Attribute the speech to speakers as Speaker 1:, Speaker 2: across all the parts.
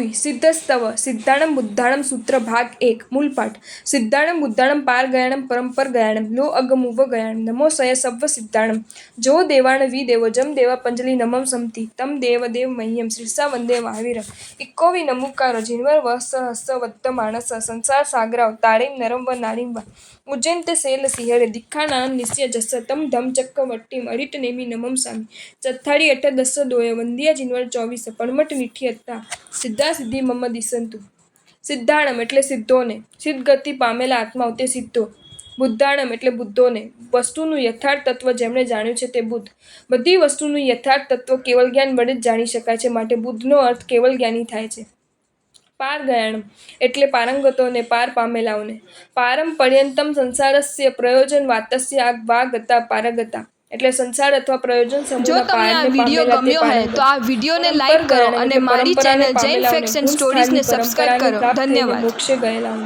Speaker 1: સુઈ સિદ્ધસ્તવ, સિદ્ધાણમ, બુદ્ધાણમ, સૂત્ર, ભાગ એક મૂલપાઠ સિદ્ધાણમ, બુદ્ધાણમ, પાર ગયાણમ પરંપર ગયાણમ, લો અગમુવ ગયાણમ, નમો સય સવ સિદ્ધાણમ. જો દેવાણ વિ દેવો, જમ દેવા, પંજલિ, નમમ, સમતિ, તમ દેવ દેવ, મહ્યમ, શ્રીસા, વંદે મહાવીરમ ઇક્કો વિ નમુકારો, જીનવર, વસ હસ્ત વત્ત, માણસ, સંસાર સાગરાવ તાળીમ નરમ, વ, નારીમ, વા. ઉજ્જૈન તે શૈલ સિંહરે દિખાણાન નિસ્ય, જસ, તમ, ધમ, ચક્ક, વટ્ટી અરિટ નેમી, નમમ, સામી. ચથાડી અઠ, દસ, દોય, વંદિયા, જીનવર, ચોવીસ પણમટ નીઠી હતા સિદ્ધા સિદ્ધિ મમ દિસંતુ સિદ્ધાણમ એટલે સિદ્ધોને. સિદ્ધ ગતિ પામેલા આત્માઓ તે સિદ્ધો. બુદ્ધાણમ એટલે બુદ્ધોને. વસ્તુનું યથાર્થ તત્વ જેમણે જાણ્યું છે તે બુદ્ધ. બધી વસ્તુનું યથાર્થ તત્વ કેવલ જ્ઞાન વડે જ જાણી શકાય છે. માટે બુદ્ધનો અર્થ કેવલ જ્ઞાની થાય છે. પાર ગયાણમ એટલે પારંગતોને, પાર પામેલાઓને. પારમ પર્યંતમ સંસારસ્ય પ્રયોજન વાતસ્ય આ વા ગતા પારગતા. એટલે સંસાર અથવા પ્રયોજન
Speaker 2: જો તમને આ વિડિયો ગમ્યો હોય તો આ વિડીયોને લાઈક કરો અને મારી ચેનલ જૈન ફેક્ટ્સ એન્ડ સ્ટોરીઝને સબસ્ક્રાઇબ કરો. ધન્યવાદ.
Speaker 1: મોક્ષે ગયેલા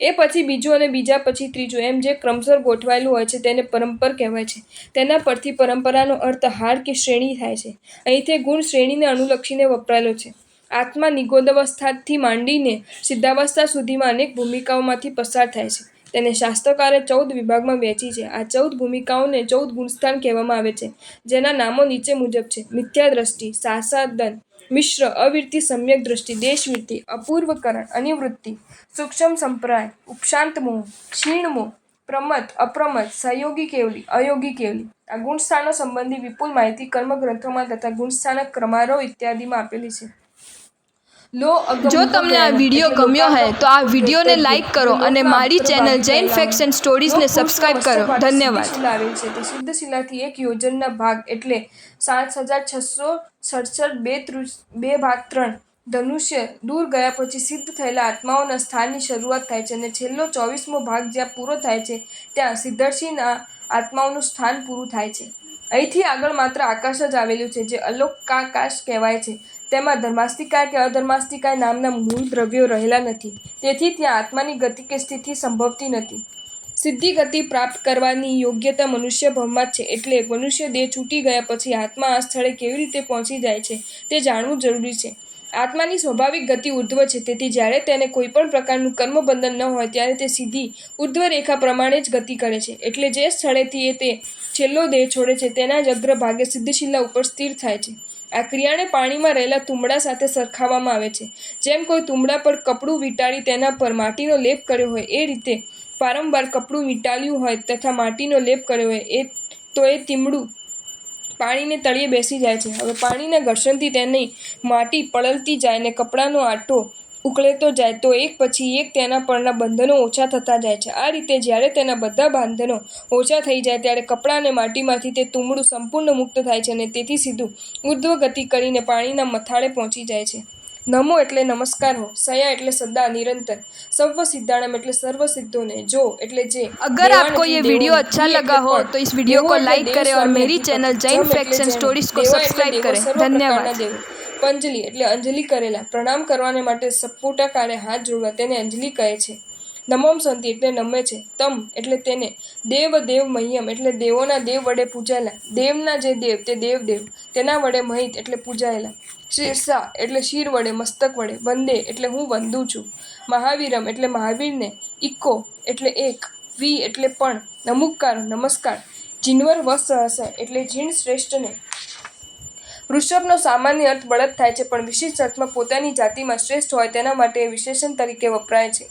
Speaker 1: એ પછી બીજું અને બીજા પછી ત્રીજું એમ જે ક્રમસર ગોઠવાયેલું હોય છે તેને પરંપર કહેવાય છે. તેના પરથી પરંપરાનો અર્થ હાર કે શ્રેણી થાય છે. અહીંથી ગુણ શ્રેણીને અનુલક્ષીને વપરાયેલો છે. આત્મા નિગોદવસ્થાથી માંડીને સિદ્ધાવસ્થા સુધીમાં અનેક ભૂમિકાઓમાંથી પસાર થાય છે. તેને શાસ્ત્રકારે ચૌદ વિભાગમાં વહેંચી છે. આ ચૌદ ભૂમિકાઓને ચૌદ ગુણસ્થાન કહેવામાં આવે છે, જેના નામો નીચે મુજબ છે. મિથ્યા દ્રષ્ટિ સાસાદન, મિશ્ર, અવિરતિ, સમ્યક દ્રષ્ટિ દેશવૃત્તિ અપૂર્વકરણ, અનિવૃત્તિ, સૂક્ષ્મ સંપ્રાય ઉપશાંત મોહ, ક્ષીણ મોહ પ્રમત અપ્રમત સહયોગી કેવલી, અયોગી કેવલી. આ ગુણસ્થાનો સંબંધી વિપુલ માહિતી કર્મગ્રંથોમાં તથા ગુણસ્થાનક ક્રમારો ઇત્યાદિમાં આપેલી છે.
Speaker 2: જો તમને આ વીડિયો ગમ્યો હોય તો આ વિડીયોને
Speaker 1: લાઇક
Speaker 2: લાઈક કરો અને મારી ચેનલ જૈન. ફેક્ટ્સ એન્ડ સ્ટોરીઝને
Speaker 1: લો
Speaker 2: સબસ્ક્રાઇબ કરો. ધન્યવાદ.
Speaker 1: આવેલ છે તે સિદ્ધશિલાથી એક યોજનના ભાગ એટલે સાત હજાર છસો સડસઠ બે બે ભાગ ત્રણ. ધનુષ્ય દૂર ગયા પછી સિદ્ધ થયેલા આત્માઓના સ્થાનની શરૂઆત થાય છે અને છેલ્લો ચોવીસમો ભાગ જ્યાં પૂરો થાય છે ત્યાં સિદ્ધર્ષિના આત્માઓનું સ્થાન પૂરું થાય છે. અહીંથી આગળ માત્ર આકાશ જ આવેલું છે જે અલોકાકાશ કહેવાય છે. તેમાં ધર્માસ્તિકાય કે અધર્માસ્તિકાય નામના મૂળ દ્રવ્યો રહેલા નથી. તેથી ત્યાં આત્માની ગતિ કે સ્થિતિ સંભવતી નથી. સિદ્ધિ ગતિ પ્રાપ્ત કરવાની યોગ્યતા મનુષ્ય ભવમાં છે એટલે મનુષ્ય દેહ છૂટી ગયા પછી આત્મા આ સ્થળે કેવી રીતે પહોંચી જાય છે તે જાણવું જરૂરી છે. આત્માની સ્વાભાવિક ગતિ ઉર્ધ્વ છે, તેથી જ્યારે તેને કોઈ પણ પ્રકારનું કર્મબંધન ન હોય ત્યારે તે સીધી ઉર્ધ્વ રેખા પ્રમાણે જ ગતિ કરે છે. એટલે જે સ્થળેથી એ તે છેલ્લો દેહ છોડે છે, તેના જ અગ્રભાગે સિદ્ધશિલા ઉપર સ્થિર થાય છે. આ ક્રિયાને પાણીમાં રહેલા તુંબડા સાથે સરખાવવામાં આવે છે. જેમ કોઈ તુંબડા પર કપડું વીંટાળી તેના પર માટીનો લેપ કર્યો હોય, એ રીતે વારંવાર કપડું વીંટાળ્યું હોય તથા માટીનો લેપ કર્યો હોય, એ તો એ તીમડું પાણીને તળિયે બેસી જાય છે. હવે પાણીના ઘર્ષણથી તેની માટી પળલતી જાય ને કપડાનો આટો ઉકળેતો જાય તો એક પછી એક તેના પરના બંધનો ઓછા થતા જાય છે આ રીતે જ્યારે તેના બધા બંધનો ઓછા થઈ જાય ત્યારે કપડાં અને માટીમાંથી તે તુંબડું સંપૂર્ણ મુક્ત થાય છે અને તેથી સીધું ઉર્ધ્વ ગતિ કરીને પાણીના મથાળે પહોંચી જાય છે નમો એટલે નમસ્કાર હો સયા એટલે સદા નિરંતર સર્વ સિદ્ધાણમ એટલે સર્વ સિદ્ધોને જો એટલે જે
Speaker 2: अगर
Speaker 1: દેવાન
Speaker 2: आपको ये
Speaker 1: એટલે
Speaker 2: वीडियो
Speaker 1: દેવો,
Speaker 2: अच्छा
Speaker 1: જી એટલે
Speaker 2: लगा हो
Speaker 1: પણ,
Speaker 2: तो इस वीडियो
Speaker 1: દેવો
Speaker 2: को
Speaker 1: એટલે
Speaker 2: लाइक
Speaker 1: દેવ
Speaker 2: करें और
Speaker 1: સ્વામી
Speaker 2: मेरी
Speaker 1: દીપક,
Speaker 2: चैनल जैन
Speaker 1: જમ એટલે
Speaker 2: फैक्ट्स एंड
Speaker 1: જમ,
Speaker 2: स्टोरीज को
Speaker 1: દેવા એટલે
Speaker 2: सब्सक्राइब
Speaker 1: દેવો,
Speaker 2: करें
Speaker 1: સર્વ
Speaker 2: धन्यवाद
Speaker 1: પ્રકારના દેવો. પંજલી એટલે અંજલિ કરેલા. પ્રણામ કરવાને માટે સપોટાકારે હાથ જોડવા તેને અંજલિ કહે છે. નમોમ સંતિ એટલે નમે છે. તમ એટલે તેને. દેવ દેવ મહ્યમ એટલે દેવોના દેવ વડે પૂજાયેલા. દેવના જે દેવ તે દેવ દેવ તેના વડે મહિત એટલે પૂજાયેલા. શીર્ષા એટલે શિર વડે મસ્તક વડે. વંદે એટલે હું વંદું છું. મહાવીરમ એટલે મહાવીરને. ઇકો એટલે એક. વી એટલે પણ. નમુકાર નમસ્કાર. જીનવર વસ એટલે જીણ શ્રેષ્ઠને. વૃષભનો સામાન્ય અર્થ બળદ થાય છે, પણ વિશિષ્ટ અર્થમાં પોતાની જાતિમાં શ્રેષ્ઠ હોય તેના માટે વિશેષણ તરીકે વપરાય છે.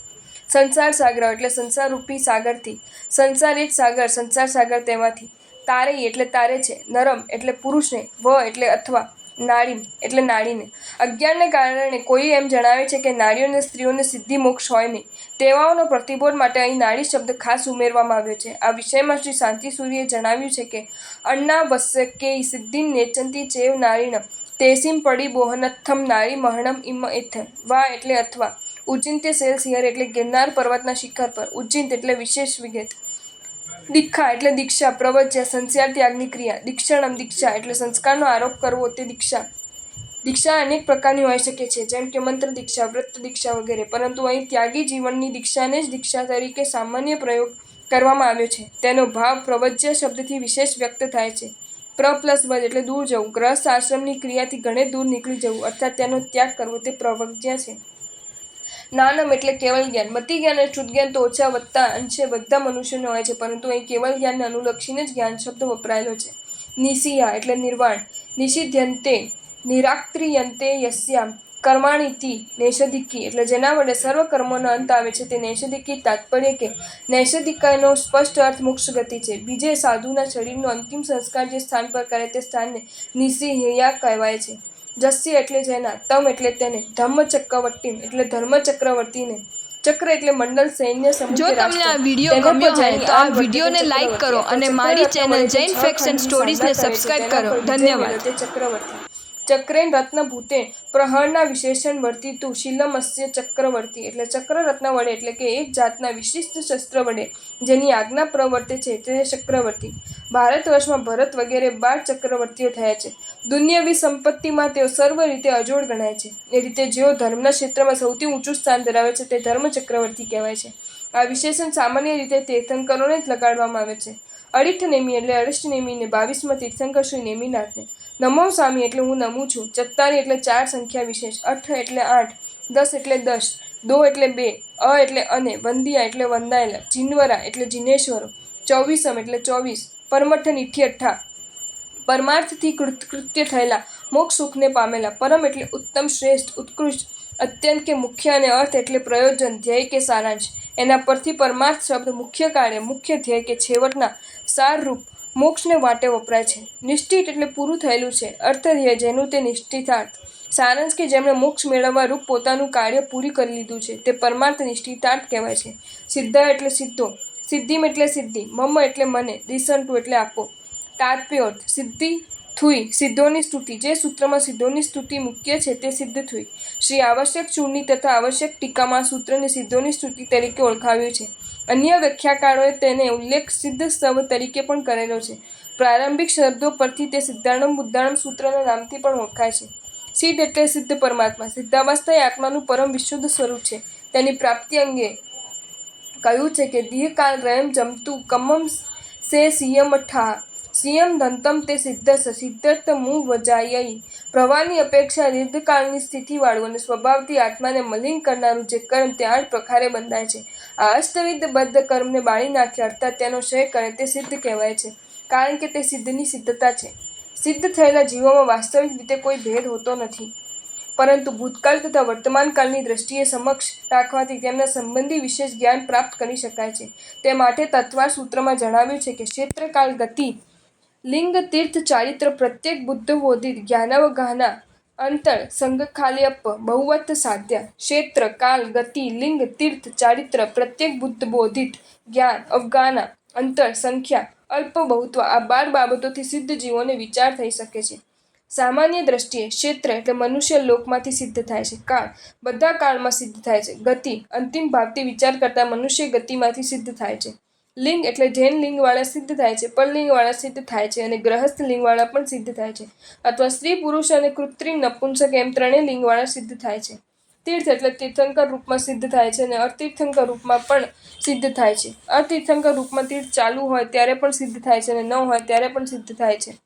Speaker 1: સંસાર સાગર એટલે સંસારરૂપી સાગરથી, સંસાર એ સાગર, સંસાર સાગર તેમાંથી. તારે એટલે તારે છે, નરમ એટલે પુરુષને, વ એટલે અથવા. નાળી એટલે નાળીને અજ્ઞાનને કારણે કોઈ એમ જણાવે છે કે નારીઓને સ્ત્રીઓને સિદ્ધિ મોક્ષ હોય નહીં. તેવાઓનો પ્રતિબોધ માટે અહીં નાળી શબ્દ ખાસ ઉમેરવામાં આવ્યો છે. આ વિષયમાં શ્રી શાંતિ સૂર્યે જણાવ્યું છે કે અન્ના વસ્યકે સિદ્ધિ નેચંતી ચેવ નારીણ તેસીમ પડી બોહનથમ નારી મહણમ ઇમ ઇથ વા એટલે અથવા. ઉજ્જિંત્ય સેલ્સિયર એટલે ગિરનાર પર્વતના શિખર પર. ઉજ્જિંત એટલે વિશેષ વિગત. દીક્ષા એટલે દીક્ષા, પ્રવચ્ય, સંસ્કાર ત્યાગની ક્રિયા. દીક્ષણમ દીક્ષા એટલે સંસ્કારનો આરોપ કરવો તે દીક્ષા. દીક્ષા અનેક પ્રકારની હોઈ શકે છે, જેમ કે મંત્ર દીક્ષા, વ્રત દીક્ષા વગેરે. પરંતુ અહીં ત્યાગી જીવનની દીક્ષાને જ દીક્ષા તરીકે સામાન્ય પ્રયોગ કરવામાં આવ્યો છે. તેનો ભાવ પ્રવજ્ય શબ્દથી વિશેષ વ્યક્ત થાય છે. પ્ર પ્લસ વજ એટલે દૂર જવું. ગ્રસ્ત આશ્રમની ક્રિયાથી ઘણે દૂર નીકળી જવું. અર્થાત તેનો ત્યાગ કરવો તે પ્રવજ્ઞા છે. નાનમ એટલે કેવલ જ્ઞાન. મતિ જ્ઞાન અને શુદ્ધ જ્ઞાન તો ઓછા વધતા અંશે બધા મનુષ્યને હોય છે, પરંતુ અહીં કેવલ જ્ઞાનને અનુલક્ષીને જ જ્ઞાન શબ્દ વપરાયેલો છે. નિશિયા એટલે નિર્વાણ. નિષિધ્યંતે નિરાક્રિયંતે યસ્યા કર્માણીથી નૈષધિકી એટલે જેના વડે સર્વ કર્મોનો અંત આવે છે, તે નૈષધિકી તાત્પર્ય કે નૈષધિકાનો સ્પષ્ટ અર્થ મોક્ષ ગતિ છે. બીજે સાધુના શરીરનો અંતિમ સંસ્કાર જે સ્થાન પર કરે તે સ્થાનને નિસિહ્યા કહેવાય છે. જસ્ય એટલે જેના તમ એટલે તેને ધમ્મ ચક્રવર્તી એટલે ધર્મ ચક્રવર્તીને ચક્ર એટલે મંડળ સૈન્ય
Speaker 2: જો તમને આ વીડિયો ગમ્યો હોય તો આ વિડીયોને લાઈક કરો અને મારી ચેનલ જૈન ફેક્શન એન્ડ સ્ટોરીઝને. સબસ્ક્રાઇબ કરો. ધન્યવાદ.
Speaker 1: ચક્રવર્તી ચક્રેન રત્નભૂતે પ્રહરના વિશેષણ વર્તિતું શિલમસ્ય ચક્રવર્તી. એટલે ચક્ર રત્ન વડે, એટલે કે એક જાતના વિશિષ્ટ શસ્ત્ર વડે, જેની આજ્ઞા પ્રવર્તે છે તે ચક્રવર્તી. ભારત વર્ષમાં ભરત વગેરે બાર ચક્રવર્તીઓ થયા છે. દુનિયાવી સંપત્તિમાં તેઓ સર્વ રીતે અજોડ ગણાય છે. એ રીતે જેઓ ધર્મના ક્ષેત્રમાં સૌથી ઊંચું સ્થાન ધરાવે છે તે ધર્મ ચક્રવર્તી કહેવાય છે. આ વિશેષણ સામાન્ય રીતે તીર્થંકરોને જ લગાડવામાં આવે છે. અડિઠ નેમી એટલે અરિષ્ટ નેમીને બાવીસમાં તીર્થંકર શ્રી નેમીનાથને. નમો સ્વામી એટલે હું નમું છું. ચત્તારી એટલે ચાર સંખ્યા વિશેષ. અઠ એટલે આઠ. દસ એટલે દસ. દો એટલે બે. અ એટલે અને. વંદિયા એટલે વંદાયેલા. જીનવરા એટલે જીનેશ્વરો. ચોવીસમ એટલે ચોવીસ. પરમઠ નિઠ્ઠી અઠ્ઠા પરમાર્થથી કૃત કૃત્ય થયેલા. મોક્ષ સુખને પામેલા. પરમ એટલે ઉત્તમ શ્રેષ્ઠ, ઉત્કૃષ્ટ અત્યંત કે મુખ્ય અને અર્થ એટલે પ્રયોજન, ધ્યેય કે સારાંશ. એના પરથી પરમાર્થ શબ્દ મુખ્ય કાર્ય મુખ્ય ધ્યેય કે છેવટના સારરૂપ મોક્ષને વાટે વપરાય છે. નિશ્ચિત એટલે પૂરું થયેલું છે. અર્થ ધ્યેય જેનું તે નિશ્ચિતાર્થ. સારાંશ કે જેમણે મોક્ષ મેળવવા રૂપ પોતાનું કાર્ય પૂરી કરી લીધું છે, તે પરમાર્થ નિશ્ચિતાર્થ કહેવાય છે. સિદ્ધ એટલે સિદ્ધો. સિદ્ધિમ એટલે સિદ્ધિ. મમ એટલે મને. દિસંટુ એટલે આપો. તાત્પ્યોર્થ સિદ્ધિ થુઈ. સિદ્ધોની સ્તુતિ. જે સૂત્રમાં સિદ્ધોની સ્તુતિ મુખ્ય છે તે સિદ્ધ થુઈ. શ્રી આવશ્યક ચૂર્ણી તથા આવશ્યક ટીકામાં સૂત્રને સિદ્ધોની સ્તુતિ તરીકે ઓળખાવ્યું છે. અન્ય વ્યાખ્યાકારોએ તેને ઉલ્લેખ સિદ્ધ સ્તવ તરીકે પણ કરેલો છે. પ્રારંભિક શબ્દો પરથી તે સિદ્ધાણમ બુદ્ધાણમ સૂત્રના નામથી પણ ઓળખાય છે. સિદ્ધ એટલે સિદ્ધ પરમાત્મા. સિદ્ધાવસ્થા એ આત્માનું પરમ વિશુદ્ધ સ્વરૂપ છે. તેની પ્રાપ્તિ અંગે કહ્યું છે કે દીહકાલ રહેમ જમતું કમમ સે સિયમ ઠા સિયમ ધંતમ તે સિદ્ધ સિદ્ધર્થ મું વજાયઈ. પ્રવાહની અપેક્ષા દીર્ઘકાળની સ્થિતિવાળું અને સ્વભાવથી આત્માને મલિન કરનારું જે કર્મ તે આઠ પ્રકારે બંધાય છે. આ અષ્ટવિધ બદ્ધ કર્મને બાળી નાખે અર્થાત તેનો ક્ષય કરે તે સિદ્ધ કહેવાય છે, કારણ કે તે સિદ્ધની સિદ્ધતા છે. સિદ્ધ થયેલા જીવોમાં વાસ્તવિક રીતે કોઈ ભેદ હોતો નથી. પરંતુ ભૂતકાળ તથા વર્તમાન કાળની દ્રષ્ટિએ સમક્ષ રાખવાથી તેમના સંબંધી વિશેષ જ્ઞાન પ્રાપ્ત કરી શકાય છે. તે માટે તત્વાર સૂત્રમાં જણાવ્યું છે કે ક્ષેત્રકાળ ગતિ લિંગ તીર્થ ચારિત્ર પ્રત્યેક બુદ્ધ હોદી જ્ઞાનવગાહના અંતર સંઘખાલ્યપ બહુવત સાધ્ય. ક્ષેત્ર, કાલ, ગતિ લિંગ તીર્થ ચારિત્ર પ્રત્યેક બુદ્ધ બોધિત જ્ઞાન અવગાના અંતર સંખ્યા અલ્પ બહુત્વ આ બાર બાબતોથી સિદ્ધ જીવોને વિચાર થઈ શકે છે. સામાન્ય દ્રષ્ટિએ ક્ષેત્ર એટલે મનુષ્ય લોકમાંથી સિદ્ધ થાય છે. કાળ બધા કાળમાં સિદ્ધ થાય છે. ગતિ અંતિમ ભાવથી વિચાર કરતા મનુષ્ય ગતિમાંથી સિદ્ધ થાય છે. લિંગ એટલે જૈન લિંગવાળા સિદ્ધ થાય છે પરલિંગવાળા સિદ્ધ થાય છે અને ગ્રહસ્થ લિંગવાળા પણ સિદ્ધ થાય છે. અથવા સ્ત્રી, પુરુષ અને કૃત્રિમ નપુંસક એમ ત્રણેય લિંગવાળા સિદ્ધ થાય છે. તીર્થ એટલે તીર્થંકર રૂપમાં સિદ્ધ થાય છે અને અતીર્થંકર રૂપમાં પણ સિદ્ધ થાય છે. અતીર્થંકર રૂપમાં તીર્થ ચાલુ હોય ત્યારે પણ સિદ્ધ થાય છે અને ન હોય ત્યારે પણ સિદ્ધ થાય છે.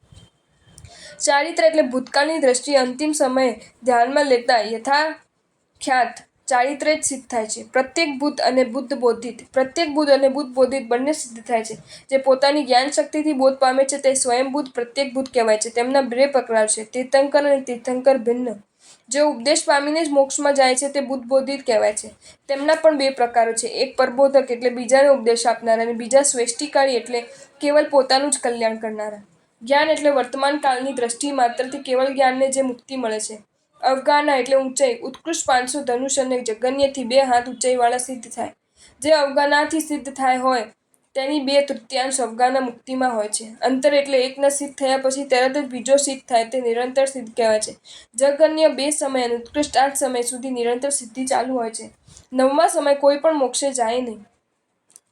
Speaker 1: ચારિત્ર એટલે ભૂતકાળની દ્રષ્ટિએ અંતિમ સમયે ધ્યાનમાં લેતા યથાખ્યાત ચારિત્ર્ય જ સિદ્ધ થાય છે. પ્રત્યેક બુદ્ધ અને બુદ્ધ બોધિત. પ્રત્યેક બુદ્ધ અને બુદ્ધ બોધિત બંને સિદ્ધ થાય છે. જે પોતાની જ્ઞાન શક્તિથી બોધ પામે છે તે સ્વયં બુદ્ધ, પ્રત્યેક બુદ્ધ કહેવાય છે. તેમના બે પ્રકાર છે, તીર્થંકર અને તીર્થંકર ભિન્ન. જે ઉપદેશ પામીને જ મોક્ષમાં જાય છે તે બુદ્ધ બોધિત કહેવાય છે. તેમના પણ બે પ્રકારો છે. એક પરબોધક એટલે બીજાને ઉપદેશ આપનારા અને બીજા શ્રેષ્ઠિકારી એટલે કેવલ પોતાનું જ કલ્યાણ કરનારા. જ્ઞાન એટલે વર્તમાન કાળની દ્રષ્ટિ માત્રથી કેવળ જ્ઞાનને જે મુક્તિ મળે છે. અવગાના એટલે ઊંચાઈ. ઉત્કૃષ્ટ પાંચસો ધનુષ અને જગન્યથી બે હાથ ઊંચાઈવાળા સિદ્ધ થાય. જે અવગાનાથી સિદ્ધ થાય હોય, તેની બે તૃતીયાંશ અવગાના મુક્તિમાં હોય છે. અંતર એટલે એકના સિદ્ધ થયા પછી તરત જ બીજો સિદ્ધ થાય તે નિરંતર સિદ્ધ કહેવાય છે. જગન્ય બે સમય અને ઉત્કૃષ્ટ આઠ સમય સુધી નિરંતર સિદ્ધિ ચાલુ હોય છે. નવમા સમય કોઈ પણ મોક્ષે જાય નહીં.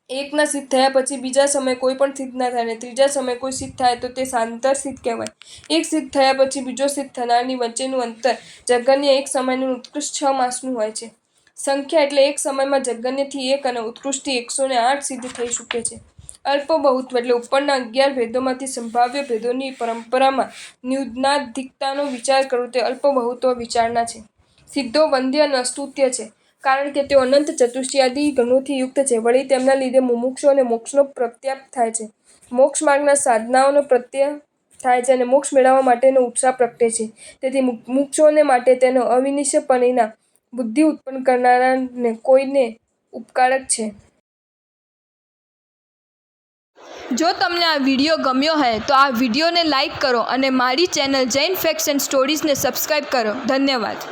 Speaker 1: એકના સિદ્ધ થયા પછી બીજા સમયે કોઈ પણ સિદ્ધ ના થાય અને ત્રીજા સમય કોઈ સિદ્ધ થાય તો તે સાંતર સિદ્ધ કહેવાય. એક સિદ્ધ થયા પછી બીજો સિદ્ધ થનારની વચ્ચેનું અંતર જગન્ય એક સમયનું ઉત્કૃષ્ટ છ માસનું હોય છે. સંખ્યા એટલે એક સમયમાં જગન્યથી એક અને ઉત્કૃષ્ટથી એકસો ને આઠ સિદ્ધ થઈ શકે છે. અલ્પબહુત્વ એટલે ઉપરના અગિયાર ભેદોમાંથી સંભાવ્ય ભેદોની પરંપરામાં ન્યૂનાધિકતાનો વિચાર કરવો તે અલ્પબહુત્વ વિચારણા છે. સિદ્ધો વંદ્ય અને અસ્તુત્ય છે. કારણ કે તેઓ અનંત ચતુષ્યાદી ગણોથી યુક્ત છે. વળી તેમના લીધે મુમુક્ષુઓને મોક્ષનો પ્રત્યાપ થાય છે. મોક્ષ માર્ગના સાધનાઓનો પ્રત્યય થાય છે અને મોક્ષ મેળવવા માટેનો ઉત્સાહ પ્રગટે છે. તેથી મુમુક્ષોને માટે તેનો અવિનિશ્ચયપણેના બુદ્ધિ ઉત્પન્ન કરનારાને કોઈને ઉપકારક છે.
Speaker 2: જો તમને આ વીડિયો ગમ્યો હોય તો આ વિડીયોને લાઇક કરો અને મારી ચેનલ જૈન એન્ડ સ્ટોરીઝને સબસ્ક્રાઈબ કરો. ધન્યવાદ.